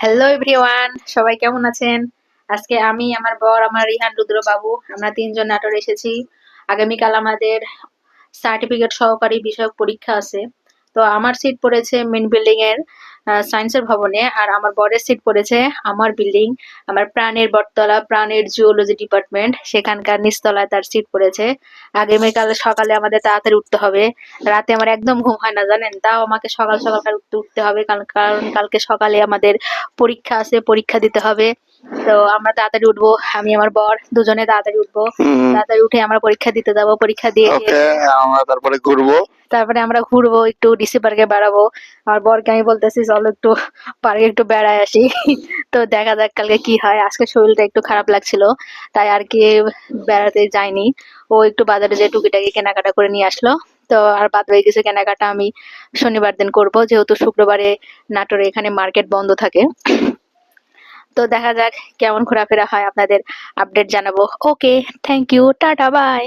Hello everyone সবাই কেমন আছেন? আজকে আমি, আমার বর, আমার রিহান রুদ্র বাবু আমরা তিনজন নাটোর এসেছি। আগামীকাল আমাদের সার্টিফিকেট সহকারী বিষয়ক পরীক্ষা আছে। তো আমার সিট পড়েছে মেন বিল্ডিং এর সায়েন্সের ভবনে, আর আমার বরের সিট পড়েছে আমার বিল্ডিং আমার প্রাণের বটতলা, প্রাণের জুওলজি ডিপার্টমেন্ট সেখানকার নিচতলায় তার সিট পড়েছে। আগামীকাল সকালে আমাদের তাড়াতাড়ি উঠতে হবে। রাতে আমার একদম ঘুম হয় না, জানেন? তাও আমাকে সকাল সকাল উঠতে উঠতে হবে কারণ কারণ কালকে সকালে আমাদের পরীক্ষা আছে পরীক্ষা দিতে হবে। তো আমরা তাড়াতাড়ি উঠবো। আমি আমার বর দুজনে তাড়াতাড়ি উঠবো। তাড়াতাড়ি উঠে আমরা পরীক্ষা দিতে যাব পরীক্ষা দিয়ে ওকে আমরা তারপরে ঘুরবো। তারপরে আমরা ঘুরবো একটু ডিসি পার্কে বেড়াবো। আর বরকে আমি বলতেছি চলো একটু পার্কে একটু বেড়ায় আসি। তো দেখা যাক কালকে কি হয়। আজকে শরীরটা একটু খারাপ লাগছিল তাই আর কি বেড়াতে যাইনি। ও একটু বাজারে যে টুকিটাকি কেনাকাটা করে নিয়ে আসলো। তো আর বাদ হয়ে গেছে কেনাকাটা আমি শনিবার দিন করব, যেহেতু শুক্রবারে নাটোরে এখানে মার্কেট বন্ধ থাকে। তো দেখা যাক কেমন ঘোরাফেরা হয়, আপনাদের আপডেট জানাব। Okay thank you tata bye